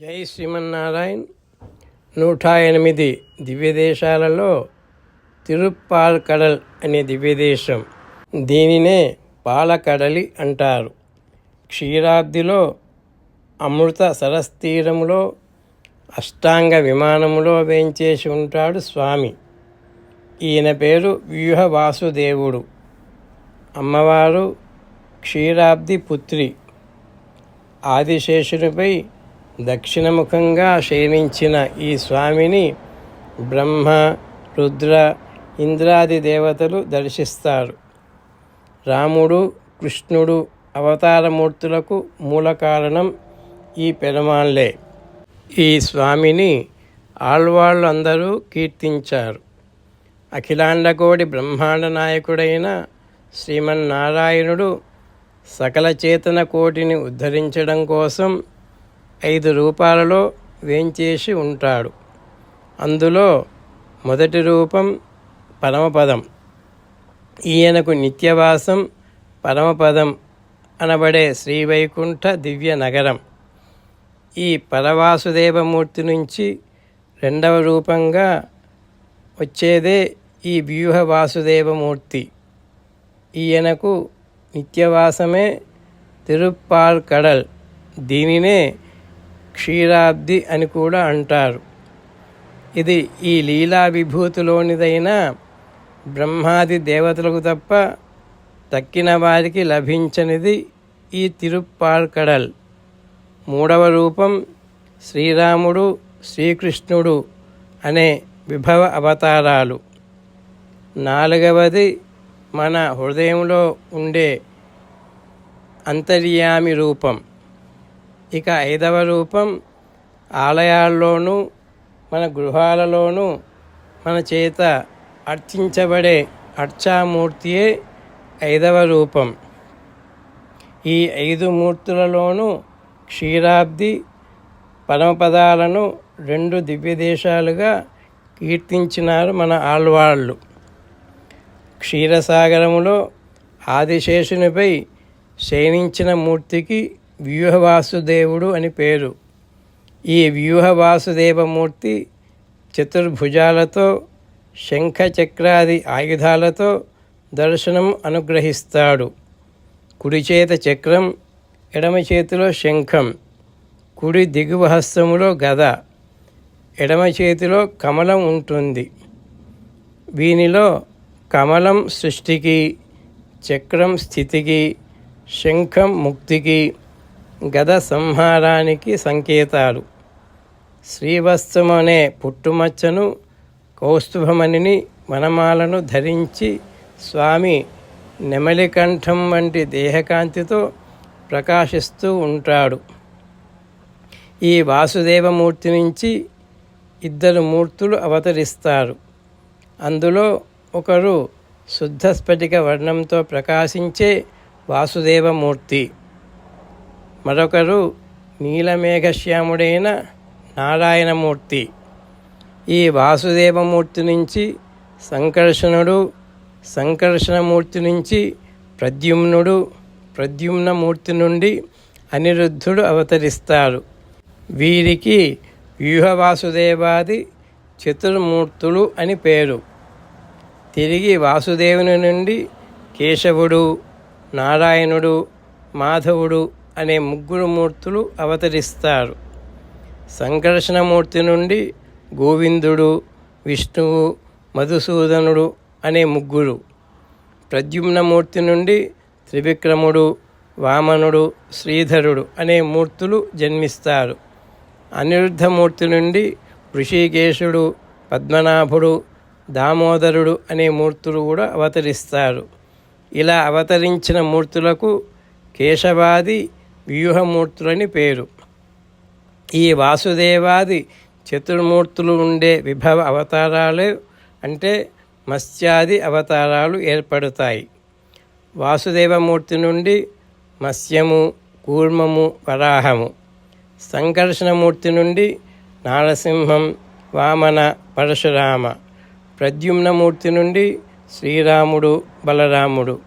జై శ్రీమన్నారాయణ్. నూట ఎనిమిది దివ్యదేశాలలో తిరుప్పాల్కడల్ అనే దివ్యదేశం. దీనినే పాలకడలి అంటారు. క్షీరాబ్దిలో అమృత సరస్తీరములో అష్టాంగ విమానములో వేంచేసి ఉంటాడు స్వామి. ఈయన పేరు వ్యూహ వాసుదేవుడు అమ్మవారు క్షీరాబ్ది పుత్రి. ఆదిశేషునిపై దక్షిణముఖంగా శయనించిన ఈ స్వామిని బ్రహ్మ రుద్ర ఇంద్రాది దేవతలు దర్శిస్తారు. రాముడు కృష్ణుడు అవతారమూర్తులకు మూల కారణం ఈ పెరమాన్లే ఈ స్వామిని ఆళ్వాళ్ళు అందరూ కీర్తించారు. అఖిలాండకోడి బ్రహ్మాండ నాయకుడైన శ్రీమన్నారాయణుడు సకల చేతన కోటిని ఉద్ధరించడం కోసం ఐదు రూపాలలో వేంచేసి ఉంటాడు. అందులో మొదటి రూపం పరమపదం. ఈయనకు నిత్యవాసం పరమపదం అనబడే శ్రీవైకుంఠ దివ్య నగరం. ఈ పరవాసుదేవమూర్తి నుంచి రెండవ రూపంగా వచ్చేదే ఈ వ్యూహ వాసుదేవమూర్తి. ఈయనకు నిత్యవాసమే తిరుప్పాల్ కడల్ దీనినే క్షీరాబ్ది అని కూడా అంటారు. ఇది ఈ లీలా విభూతిలోనిదైన బ్రహ్మాది దేవతలకు తప్ప తక్కిన వారికి లభించనిది ఈ తిరుప్పాల్కడల్. మూడవ రూపం శ్రీరాముడు శ్రీకృష్ణుడు అనే విభవ అవతారాలు. నాలుగవది మన హృదయంలో ఉండే అంతర్యామి రూపం. ఇక ఐదవ రూపం ఆలయాల్లోనూ మన గృహాలలోనూ మన చేత అర్చించబడే అర్చామూర్తియే ఐదవ రూపం. ఈ ఐదు మూర్తులలోనూ క్షీరాబ్ది పరమపదాలను రెండు దివ్యదేశాలుగా కీర్తించినారు మన ఆళ్వాళ్ళు. క్షీరసాగరములో ఆదిశేషునిపై శయనించిన మూర్తికి వ్యూహవాసుదేవుడు అని పేరు. ఈ వ్యూహవాసుదేవమూర్తి చతుర్భుజాలతో శంఖచక్రాది ఆయుధాలతో దర్శనం అనుగ్రహిస్తాడు. కుడిచేత చక్రం ఎడమ చేతిలో శంఖం కుడి దిగువ హస్తములో గద ఎడమ చేతిలో కమలం ఉంటుంది. వీనిలో కమలం సృష్టికి చక్రం స్థితికి శంఖం ముక్తికి గద సంహారానికి సంకేతాలు. శ్రీవత్సమనే పుట్టుమచ్చను కౌస్తుభమణిని వనమాలను ధరించి స్వామి నెమలికంఠం వంటి దేహకాంతితో ప్రకాశిస్తూ ఉంటాడు. ఈ వాసుదేవమూర్తి నుంచి ఇద్దరు మూర్తులు అవతరిస్తారు. అందులో ఒకరు శుద్ధ స్ఫటిక వర్ణంతో ప్రకాశించే వాసుదేవమూర్తి. మరొకరు నీలమేఘశ్యాముడైన నారాయణమూర్తి. ఈ వాసుదేవమూర్తి నుంచి సంకర్షణుడు సంకర్షణమూర్తి నుంచి ప్రద్యుమ్నుడు ప్రద్యుమ్నమూర్తి నుండి అనిరుద్ధుడు అవతరిస్తారు. వీరికి వ్యూహవాసుదేవాది చతుర్మూర్తులు అని పేరు. తిరిగి వాసుదేవుని నుండి కేశవుడు నారాయణుడు మాధవుడు అనే ముగ్గురు మూర్తులు అవతరిస్తారు. సంకర్షణమూర్తి నుండి గోవిందుడు విష్ణువు మధుసూదనుడు అనే ముగ్గురు. ప్రద్యుమ్నమూర్తి నుండి త్రివిక్రముడు వామనుడు శ్రీధరుడు అనే మూర్తులు జన్మిస్తారు. అనిరుద్ధమూర్తి నుండి ఋషికేశుడు పద్మనాభుడు దామోదరుడు అనే మూర్తులు కూడా అవతరిస్తారు. ఇలా అవతరించిన మూర్తులకు కేశవాది వ్యూహమూర్తులని పేరు. ఈ వాసుదేవాది చతుర్మూర్తులు ఉండే విభవ అవతారాలు అంటే మత్స్యాది అవతారాలు ఏర్పడతాయి. వాసుదేవమూర్తి నుండి మత్స్యము కూర్మము వరాహము. సంకర్షణమూర్తి నుండి నారసింహం వామన పరశురామ. ప్రద్యుమ్నమూర్తి నుండి శ్రీరాముడు బలరాముడు.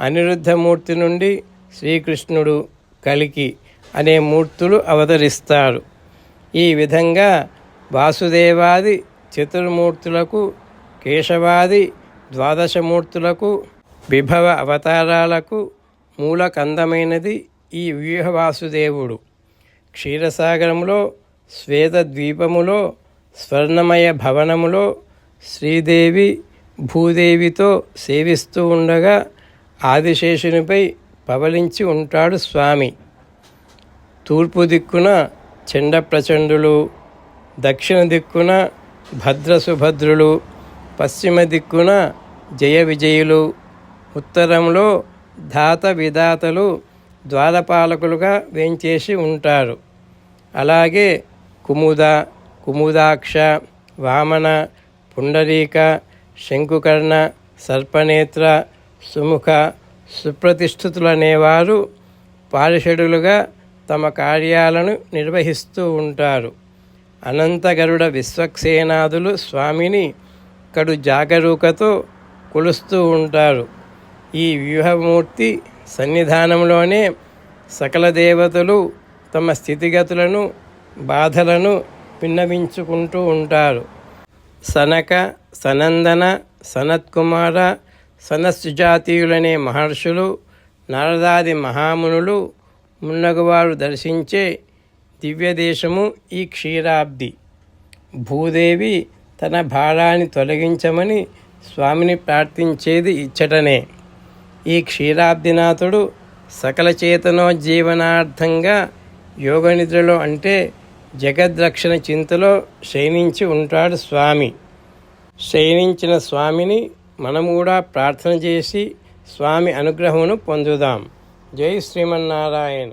అనిరుద్ధమూర్తి నుండి శ్రీకృష్ణుడు కలికి అనే మూర్తులు అవతరిస్తారు ఈ విధంగా వాసుదేవాది చతుర్మూర్తులకు కేశవాది ద్వాదశమూర్తులకు విభవ అవతారాలకు మూలకందమైనది ఈ వ్యూహవాసుదేవుడు. క్షీరసాగరములో శ్వేతద్వీపములో స్వర్ణమయ భవనములో శ్రీదేవి భూదేవితో సేవిస్తూ ఉండగా ఆదిశేషునిపై పవలించి ఉంటాడు స్వామి. తూర్పు దిక్కున చండప్రచండులు దక్షిణ దిక్కున భద్రసుభద్రులు పశ్చిమ దిక్కున జయ విజయులు ఉత్తరంలో ధాత విధాతలు ద్వారపాలకులుగా వేంచేసి ఉంటారు. అలాగే కుముద కుముదాక్ష వామన పుండరీక శంకుకర్ణ సర్పనేత్ర సుముఖ సుప్రతిష్ఠితులనేవారు పారిషడులుగా తమ కార్యాలను నిర్వహిస్తూ ఉంటారు. అనంతగరుడ విశ్వక్సేనాదులు స్వామిని కడు జాగరూకతో కొలుస్తూ ఉంటారు. ఈ వ్యూహమూర్తి సన్నిధానంలోనే సకల దేవతలు తమ స్థితిగతులను బాధలను విన్నవించుకుంటూ ఉంటారు. సనక సనందన సనత్కుమార సనస్సుజాతీయులనే మహర్షులు నారదాది మహామునులు మున్నగువారు దర్శించే దివ్యదేశము ఈ క్షీరాబ్ది. భూదేవి తన భారాన్ని తొలగించమని స్వామిని ప్రార్థించేది ఇచ్చటనే. ఈ క్షీరాబ్దినాథుడు సకల చేతనోజ్జీవనార్థంగా యోగనిద్రలో అంటే జగద్రక్షణ చింతలో శయనించి ఉంటాడు స్వామి. శయనించిన స్వామిని మనం కూడా ప్రార్థన చేసి స్వామి అనుగ్రహమును పొందుదాం. జై శ్రీమన్నారాయణ.